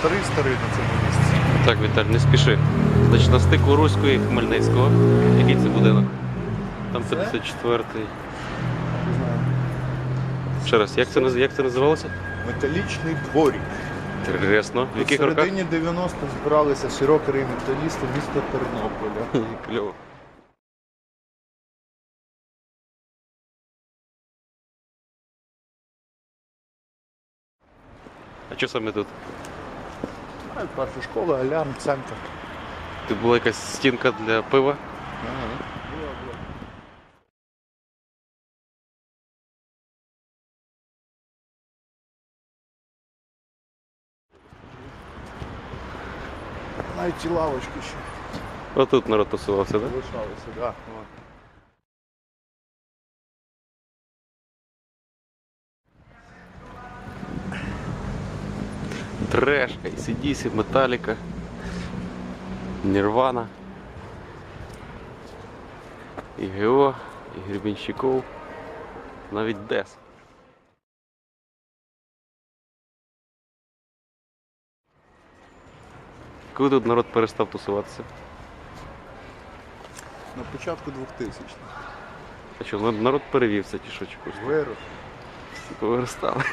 старий-старий на цьому місці. Так, Віталь, не спіши. Значить, на стику Руського і Хмельницького. Який це будинок? Там Це? 54-й. Не знаю. Ще раз, як це, наз- як це називалося? Металічний дворік. Інтересно. В В яких роках? середині 90-х збиралися широкері металісти міста Тернополя. Кльово. А що саме тут? Перша школа, алярм, центр. Тут була якась стінка для пива. Навіть ті лавочки ще Отут народ тусувався, так? Да? залишалися, так. Треш, ACDC, Металіка, Нірвана, і ГО, і Гребенщиков, навіть Дес. Коли тут народ перестав тусуватися? На початку 2000-х. А що, народ перевівся чи що? Чи куди? Вирос. Повиростали.